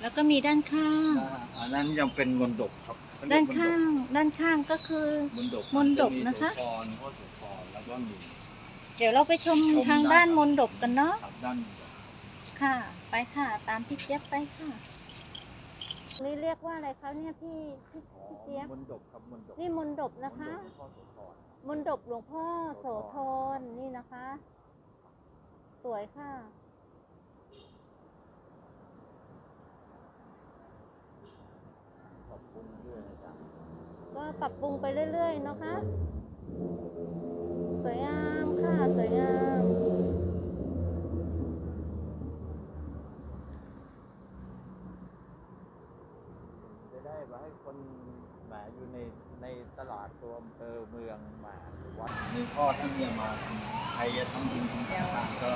แล้วก็มีด้านข้าง อ่าอันนั้นยังเป็นมนดบครับเขเรีด้ายนกข้าง ด้านข้างก็คือ มนดบมนดบจมีนะคะโสธรพ่อโสธรแล้วก็มีเดี๋ยวเราไปชมชมทางด้าด้านนมนดบกันเนาะ ครับด้านมนดบค่ะ ไปค่ะ ตามพี่เจี๊ยบไปค่ะ นี่เรียกว่าอะไรคะเนี่ยพี่พี่พี่เจี๊ยบ มนดบครับมนดบนี่มนดบนะคะ มนดบพ่อโสธรมนดบหลวงพ่อโสธรนี่นะคะ สวยค่ะ ขอบคุณด้วยนะจ๊ะ ก็ ปรับปรุงไปเรื่อยๆเนาะคะ สวยงามค่ะ สวยงามจะได้มาให้คนแหมอยู่ในในตลาดตัวอำเภอเมืองแหมาวัดนี่พ่อท่านเนี่ยมาทำใครจะทำบุญทำทานก็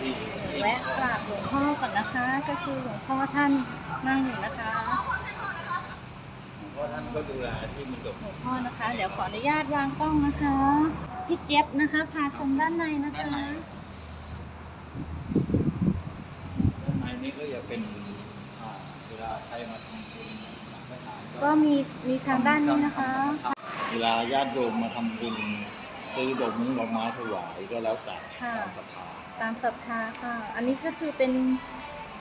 ที่สิ่งแวะกราบหลวงพ่อก่อนนะคะ ก็คือหลวงพ่อท่านนั่งอยู่นะคะเพ ราะท่านก็ดูแลที่มนดบหลวงพ่อนะคะ เดี๋ยวขออนุญาตวางกล้องนะคะ พี่เจี๊ยบนะคะ พาชมด้านในนะคะ ด้านในนี้ก็จะเป็นอ่าเวลาใครมาทำบุญสังฆทานก็มีมีทางด้านนี้นะคะ เวลาญาติโยมมาทำบุญซื้อดอกมุ้งดอกไม้ถวายก็แล้วแต่ค่ะ ตามศรัทธาตามศรัทธาค่ะ อันนี้ก็คือเป็น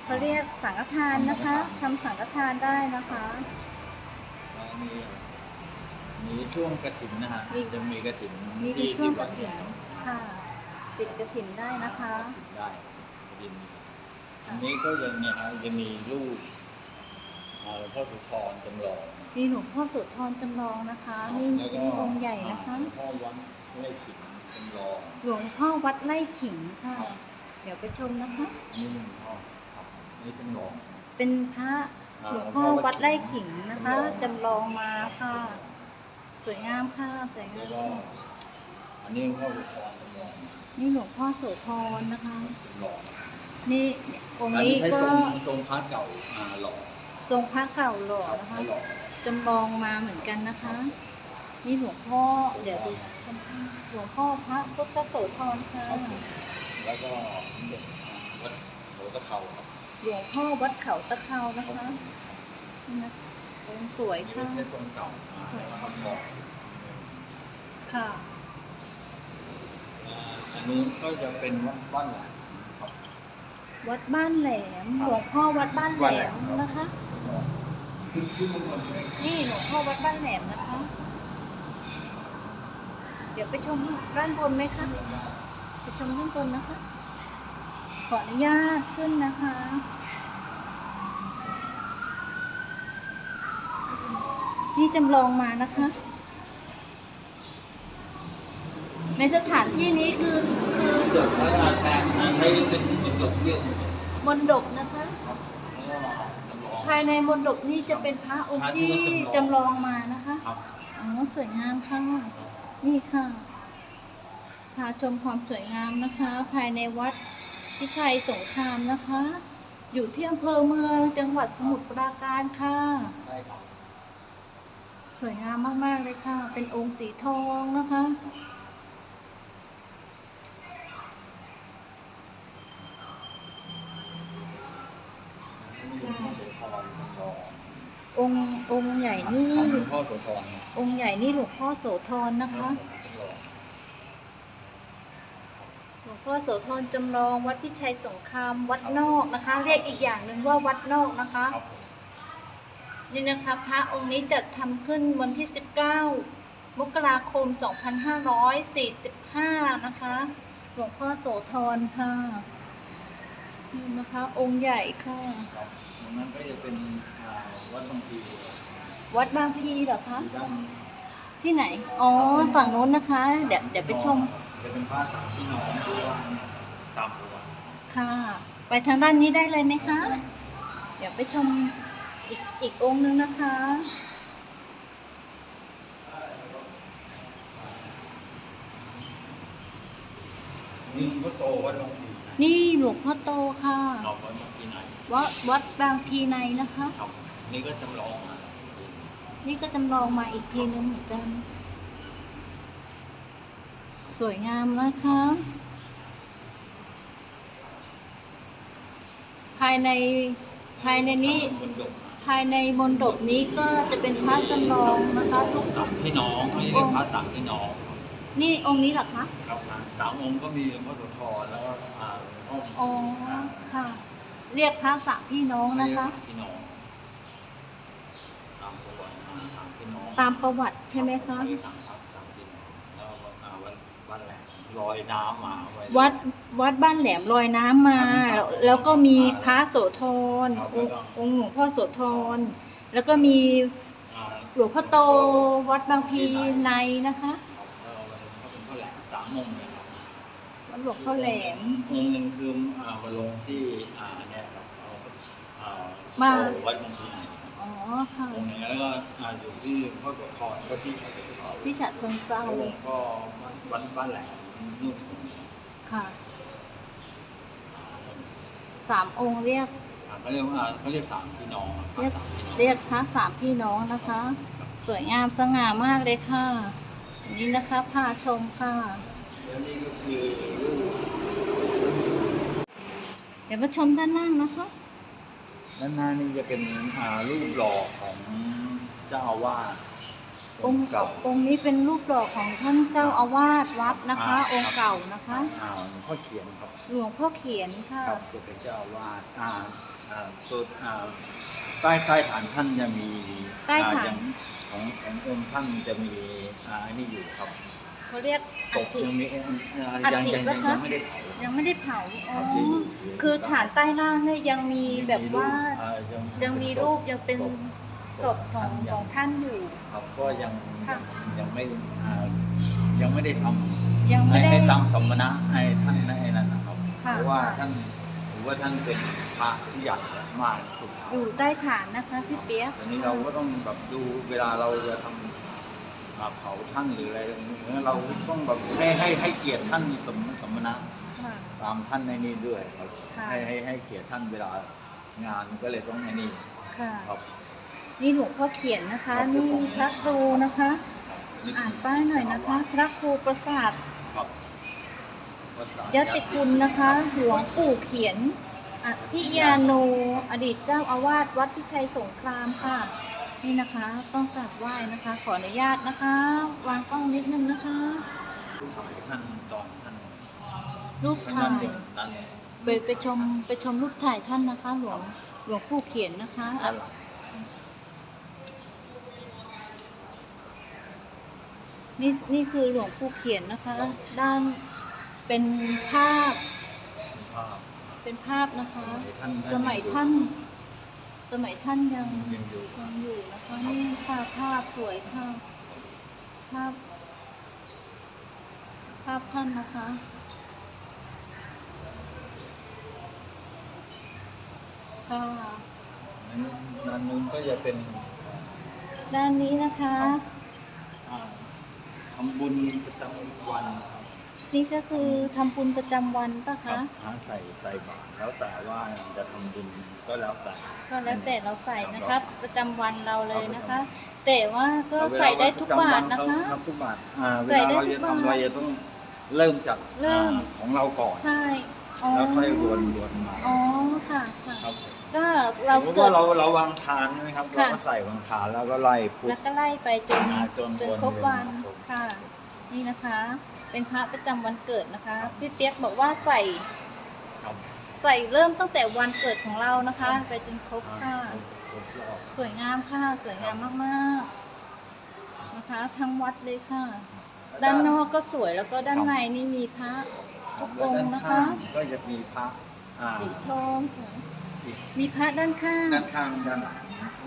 เขาเรียกสังฆทานนะคะทำสังฆทานได้นะคะแล้ว มีมีช่วงกระถินนะฮะมี จะมีกระถินมีที่ช่วงกที่ระถิ่นค่ะ ติดกระถิ่นได้นะคะได้กระถินอันนี้ก็ยังเนี่ยฮะจะมีรูปอ่าหลวงพ่อสุธรจำลองมีหลวงพ่อโสุธรจำลองนะคะ นี่แล้วก็นี่องค์ใหญ่นะคะ หลวงพ่อวัดไร่ขิงจำลองหลวงพ่อวัดไร่ขิงค่ะ ครับเดี๋ยวไปชมนะคะ อันนี้หลวงพ่อครับอันนี่จำลอง เป็นพระอ่า หลวงพ่อวัดไร่ขิงนะคะจำลองมาค่ะ สวยงามค่ะสวยงาแล้วมก็อันนี้หลวงพ่อสุธรจำลองนี่หลวงพ่อโสธรนะคะจำลองนี่องค์อันนี้นี้ใช้ก็ทรงทรงพระเก่าอ่าหล่อทรงพระเก่าหล่อครับนะคะใช้หล่อจำลองมาเหมือนกันนะคะ นี่หลวงพ่อเดี๋ยวดูหลวงพ่อพระพุทธโสธรค่ะแล้วก็เด็กวัดโหตะเขาครับ หลวงพ่อวัดเขาตะเคานะคะนี่นะองค์สวยนี่ค่ะไม่ใช่ทรงเก่าอ่าแล้วก็บอกค่ะ อ่าอันนี้ก็จะเป็นวัดบ้านแหลมครับวัดบ้านแหลม หลวงพ่อวัดบ้านแหลมนะคะ ขึ้นขึ้นบนนี้นี่หลวงพ่อวัดบ้านแหลมนะคะ เดี๋ยวไปชมด้านบนไหมคะ ไปชมด้านบนนะคะ ขออนุญาตขึ้นนะคะ นี่จำลองมานะคะ ในสถานที่นี้คือคือเกิดพระราชาใช้เป็นเป็นดอกเบี้ยมนดบนะคะครับแล้วก็จำลองภายในมนดบนี่จะเป็นพระองค์ที่จำลองมานะคะครับอ๋อสวยงามค่ะ นี่ค่ะพาชมความสวยงามนะคะ ภายในวัด พิชัยสงครามนะคะ อยู่ที่อำเภอเมืองจังหวัดสมุทรปราการค่ะได้ครับสวยงามมากๆเลยค่ะ เป็นองค์สีทองนะคะนี่หลวงพ่อโสธรจำลององค์องค์ใหญ่นี่ หลวงพ่อโสธรองค์ใหญ่นี่หลวงพ่อโสธรนะคะ จำ ลองหลวงพ่อโสธรจำลองวัดพิชัยสงครามวัดนอกนะคะ เรียกอีกอย่างหนึ่งว่าวัดนอกนะคะครับผมนี่นะคะพระองค์นี้จัดทำขึ้นวันที่ 19 มกราคม 2545 นะคะ หลวงพ่อโสธรค่ะนี่นะคะ องค์ใหญ่ค่ะ ครับตรงนั้นก็จะเป็นอ่าวัดบางพีวัดบางพลีเหรอคะ อยู่ด้านที่ไหน อ๋อ ฝั่งโน้นนะคะ เดี๋ยวเดี๋ยวไปชม จะเป็นพระสามพี่น้องที่ว่าตามประวัติค่ะ ไปทางด้านนี้ได้เลยไหมคะ เดี๋ยวไปชมอีกอีกองค์นึงนะคะ นี่ก็โตวัดบางพีนี่หลวงพ่อโตค่ะเราวัดบางพีไหนวัดวัดบางพลีในนะคะ ครับนี่ก็จำลองมานี่ก็จำลองมาอีกทีนึงเหมือนกัน สวยงามนะคะ ภายในภายในนี้บนดกภายในมณฑปนี้ก็จะเป็นพระจำลองนะคะทุกสามพี่น้องเขาเรียกพระสามพี่น้อง นี่องค์นี้เหรอคะครับสามองค์ก็มีหลวงพ่อโสธรแล้วก็อ่าหลวงพ่ออ๋อค่ะ เรียกพระสามพี่น้องนะคะพี่น้องตามประวัติอ่าสามพี่น้องตามประวัติใช่ไหมคะ ลมลอยน้ำมาไวัดวัดบ้านแหลมลอยน้ำมา แล้วแล้วก็มีพระโสธรองค์องค์หลวงพ่อโสธรแล้วก็มีอ่าหลวงพ่อโตวัดบางพีในนะคะเออวันเขาเป็นพ่อแหลมสามองค์เลยครับวัดหลวงพ่อแหลมองค์หนึ่งคืออ่ามาลงที่อ่าเนี่ยครับเอาอ่ามาโอ้วัดบางพลีในครับอ๋อค่ะ องค์หนึ่งแล้วก็อ่าอยู่ที่พ่อโสธรก็ที่เขาเป็นเขาที่ฉะเชิงเซาแล้วก็วัดบ้านแหลมนู่น ค่ะสามองค์เรียกอ่าเขาเรียกว่าเขาเรียกสามพี่น้องอะเรียกสามพี่น้องเรียกพระสามพี่น้องนะคะ สวยงามสง่ามากเลยค่ะอันนี้นะคะพาชมค่ะแล้วนี่ก็คือรูปเดี๋ยวมาชมด้านล่างนะคะ ด้านหน้านี่จะเป็นอ่ารูปหล่อของเจ้าอาวาส องค์เก่าองค์นี้เป็นรูปหล่อของท่านเจ้าอาวาสวัดนะคะอ่าองค์เก่านะคะอ่าหลวงพ่อเขียนครับหลวงพ่อเขียนค่ะครับจะเป็นเจ้าอาวาสอ่าอ่าตัวอ่าใต้ใต้ฐานท่านจะมีใต้ฐานอ่อย่างของขององค์ท่านจะมีอ่าอันนี้อยู่ครับเขาเรียกตอักฐิยังมีอ่าอัยังฐิยังปะยังคะยังไม่ได้เผายังไม่ได้เผาอ๋อครับยังอยู่ยู่คือฐานใต้ล่างเนี่ยยังมีแบบว่าอ่ยัยังมีรูปยังเป็น ศพศพของของท่านอยู่ ครับก็ยังค่ะ ยังไม่อ่ายังไม่ได้ทำยังไม่ให้ได้ ให้ตามสมณะให้ท่านให้นั่นนะครับ ค่ะ เพราะว่าท่านถือว่าท่านเป็นพระที่ใหญ่มากที่สุดอยู่ใต้ฐานนะคะพี่เปียกทีนี้เราก็ต้องแบบดูเวลาเราจะทำอ่าเผาท่านหรืออะไรอย่างเงี้ยเราต้องแบบให้ให้ให้เกียรติท่านสมสมณะ ค่ะ ตามท่านในนี้ด้วยครับค่ะ ให้ให้ให้เกียรติท่านเวลางานก็เลยต้องในนี้ค่ะ ครับ นี่หลวงพ่อเขียนนะคะครับนี่ผมพระครูนะคะ อ่านป้ายหน่อยนะคะ พระครูประสาทครับยติคุณนะคะ หลวงปู่เขียนอธิยาโนอดีตเจ้าอาวาสวัดพิชัยสงครามค่ะ นี่นะคะ ต้องกราบไหว้นะคะ ขออนุญาตนะคะ วางกล้องนิดนึงนะคะท่านตอนท่านรูปท่านถ่ายด้านไปไปชมไปชมรูปถ่ายท่านนะคะ หลวงหลวงปู่เขียนนะคะ ด้า นหลังนี่นี่คือหลวงปู่เขียนนะคะ ด้านเป็นภาพภาพเป็นภาพนะคะท่านสมัยท่าน สมัยท่านยังยังอยู่ยังอยู่นะคะนี่ค่ะภาพสวยค่ะภาพ ภาพท่านนะคะค่ะด้านนู้นก็จะเป็น ด้านนี้นะคะอ่า ทำบุญประจำวันครับนี่ก็คือทำบุญประจำวันปะครัคะบหาใส่ใส่บาตรแล้วแต่ว่าจะทำบุญก็แล้วแต่ ก็แล้วแต่เราใส่นะคะประจำวันเราเลยนะคะ แต่ว่าก็ใส่ได้ทุกบาทนะคะครับทุกบาทอ่าเวใส่ลาได้เราทุจะกบาททำเราจะต้องเริ่มจากเริ่ม อ่าของเราก่อน ใช่อ๋อแล้วค่อยวนวนมาอ๋อค่ะค่ะครับก็เราสมมติเกิว่าดเราเราวางทานใช่ไหมครับเราค่ะ ก็ใส่วางทานแล้วก็ไล่พุทแล้วก็ไล่ไปจนอ่าจนจนวนครบวันเวียนมา ค่ะ นี่นะคะ เป็นพระประจำวันเกิดนะคะ พี่เปียกบอกว่าใส่ครับใส่เริ่มตั้งแต่วันเกิดของเรานะคะ ไปจนครบค่ะครบรอบสวยงามค่ะ สวยงามมากๆนะคะ ทั้งวัดเลยค่ะ ด้านนอกก็สวยแล้วก็ด้านในนี่มีพระ ทุกองค์นะคะ แล้วด้านข้างก็จะมีพระอ่าสีทองสวยอีกมีพระด้านข้าง ด้านข้างด้านหลัง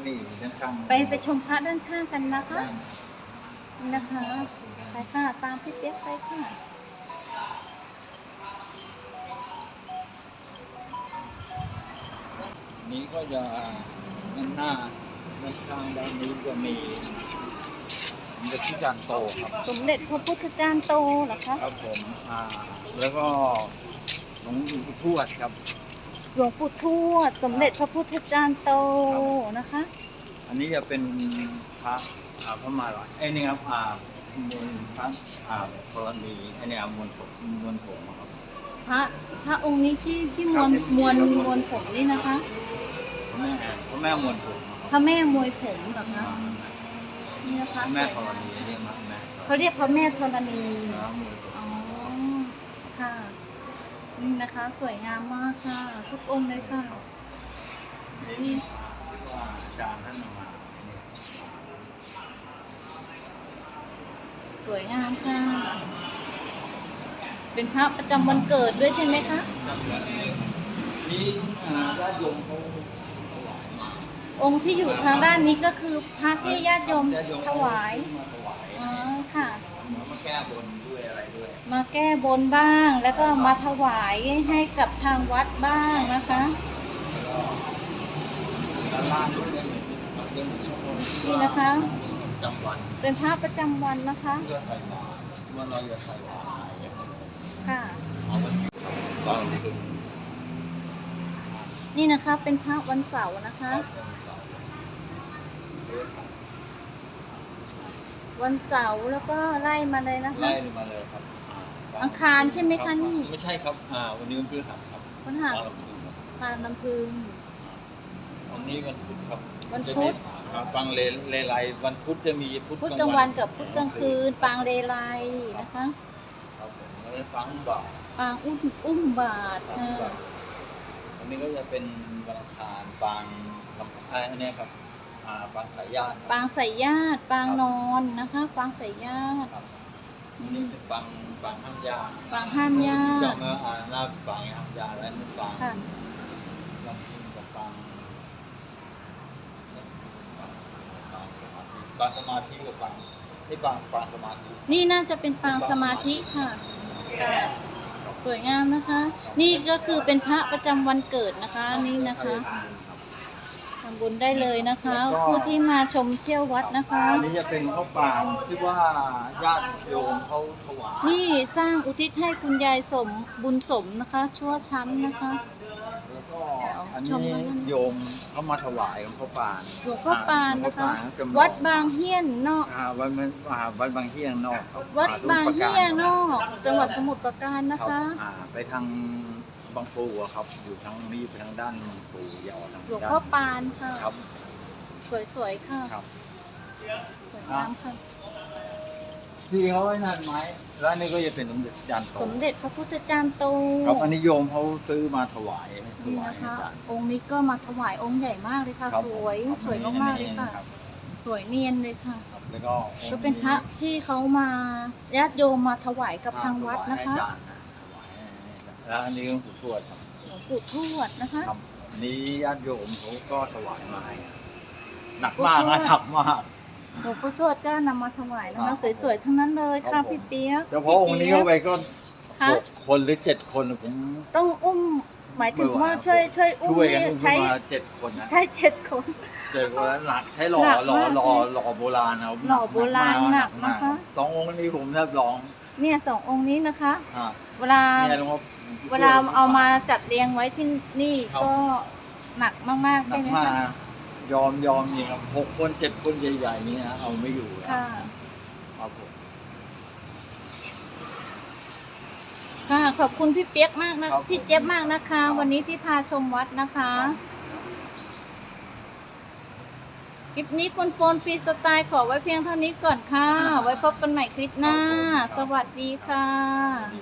นี่ด้านข้างไปไปชมพระด้านข้างกันนะคะ ด้าน นี่นะคะไปค่ะตามพี่เปียกไปค่ะนี้ก็จะด้านหน้าด้านข้างด้านนี้จะมีสมเด็จพระจันทร์โตครับสมเด็จพระพุทธจารย์โตเหรอคะครับผมอ่าแล้วก็หลวงปู่ทวดครับ หลวงปู่ทวด สมเด็จพระพุทธจารย์โตนะคะ อันนี้จะเป็นพระอ่าพระมาลัยไอ้นี่ครับอ่ามูลพระอ่าธรณีไอ้นี่มวลสงมวลผงครับ พระพระองค์นี้ที่ที่มวลครับมวลครับมวลผมนี่นะคะ พระแม่พระแม่มวลผมพระแม่มวยผมเหรอคะนี่นะพคะระสแม่วยธรณีเรียกมาแม่เขาเรียกพระแม่ธรณีพระมวลผมอ๋อค่ะนี่นะคะ สวยงามมากค่ะ ทุกองค์เลยค่ะ นี่ว่าอา จารย์ท่านมา สวยงามค่ะ เป็นพระประจำวันเกิดด้วยใช่ไหมคะ นี่อาญาติโยมเขาองค์ที่อยู่ทางด้านนี้ก็คือพระที่ญาติโยมญาติโยมถวายมาถวายอ๋อค่ะ มาแก้บนด้วยอะไรด้วย มาแก้บนบ้าง แล้วก็มาถวายให้กับทางวัดบ้างนะคะ ด้านล่างด้วย นี่นะคะ จำวันเป็นพระประจำวันนะคะ เพื่อใส่บาตรเมื่อเราจะใส่บาตรอะไรอย่างเงี้ยค่ะ เอาไปตอนคืนนี่นะคะเป็นพระวันเสาร์นะคะ วันเสาร์แล้วก็ไล่มาเลยนะคะ ไล่มาเลยครับาอังคารใช่ไหมคะนี่ ไม่ใช่ครับอ่าวันนี้วันพฤหัสครับวันหัสวันพุธครับปางน้ำพึง วันนี้วันพุธครับวันพุธ จะมีค รับฟังเลเลไลวันพุธจะมีพุธพุธกลางวันกับพุธกลางคืน ปางเลไลนะคะครับผมแล้วก็ฟังบ่ายปางอุ้มอุ้มบาทฟังค่ะบ่ายวันนี้ก็จะเป็นวันอังคารฟางลำไอ้อันเนี้ยครับอ่าฟางสายญาติครับปางใส่ญาติปางนอนนะคะปางใส่ญาติครับอันนี้เป็นฟางฟางห้ามญาติปางห้ามญาจะติมาอ่านหน้าฟางห้ามญาติและนี่ฟาง ค่ะ ลำพิงกับฟาง ฟางสมาธิกับฟางนี่ฟางฟางสมาธินี่น่าจะเป็นปางสมาธิค่ะค่ะ สวยงามนะคะ นี่ก็คือเป็นพระประจำวันเกิดนะคะนี่นะคะทำบุญได้เลยนะคะ ผู้ที่มาชมเที่ยววัดนะคะอันนี้จะเป็นข้าวปางที่ว่าญาติโยมเขาถวายนี่สร้างอุทิศให้คุณยายสมบุญสมนะคะ ชั่วชั้นนะคะแล้วก็ อันชมนี้แล้วนะโยมเขามาถวายของข้าวปางหลวงพ่อปานนะคะ หลวงพ่อปานจำลองวัดบางเฮียนนอก อ่าวัดมันอ่าวัดบางเฮียงนอกครับวัดบางเฮียนนออก จังหวัดสมุทรปราการนะครัคะบอ่าไปทางบางปูอะครับ อยู่ทางนี้ไปทางด้านบางปูยาวทางหลวงด้านพ่อปานค่ะ ครับ สวยๆค่ะ ครับ สวยงามค่ะ ที่เขาไว้นั่นไหมแล้วอันนี่ก็จะเป็นสมเด็จจานโตสมเด็จพระพุทธจารย์โตครับอันนี้โยมเขาซื้อมาถวายถนี่วายนะคะอาจารย์ องค์นี้ก็มาถวายองค์ใหญ่มากเลยค่ะ ครับสวยผมสวยมากๆเลยค่ะ รับสวยเนียนเลยค่ะ ครับแล้วก็องค์ก็เป็นพระที่เขามาญาติโยมมาถวายกับทางวัดนะคะถวายให้อาจารย์นะถวายให้แล้วอันนี้หลวงปู่ทวดครับหลวงปู่ทวดนะคะ ครับอันนี้ญาติโยมเขาก็ถวายมาให้หนักมากนะหนักมาก หลวงปู่ทวดก็นำมาถวายนะครัคะบสวยๆทั้งนั้นเลยครัค่ะบผม พี่เปียกเฉพาะองค์นี้เข้าไปก็ค่ะหกคนหรือเจ็ดคนผม ต้องอุ้มหมายถึงว่าไม่ไหว ช่วยช่วยอุ้มช่วยกันนี่อุ้มใช้ขึ้นมาเจ็ดคนนะใช้เจ็ดคน เจ็ดคนแล้วหนักใช้หล่อหนักหล่อมากหล่อหล่อโบราณครับหล่อโบราณหนักมากนะคะ สององค์นี้ผมแทบร้องเนี่ยสององค์นี้นะคะ อ่าเวลา เนี่ยหลวงพ่อ เวลาเอามาจัดเรียงไว้ที่นี่ครับ ก็หนักมากๆหนัใช่กไหมมากคะนะ ยอมยอมนี่ครับหกคนเจ็ดคนใหญ่ๆนี่นะเอาไม่อยู่แล้วค่ะครับผมค่ะ ขอบคุณพี่เปียกมากนะ พี่เจี๊ยบมากนะคะ วันนี้ที่พาชมวัดนะคะคลิปนี้โฟนโฟนฟรีสไตล์ขอไว้เพียงเท่านี้ก่อนค่ะ ไว้พบกันใหม่คลิปหน้า สวัสดีค่ะดี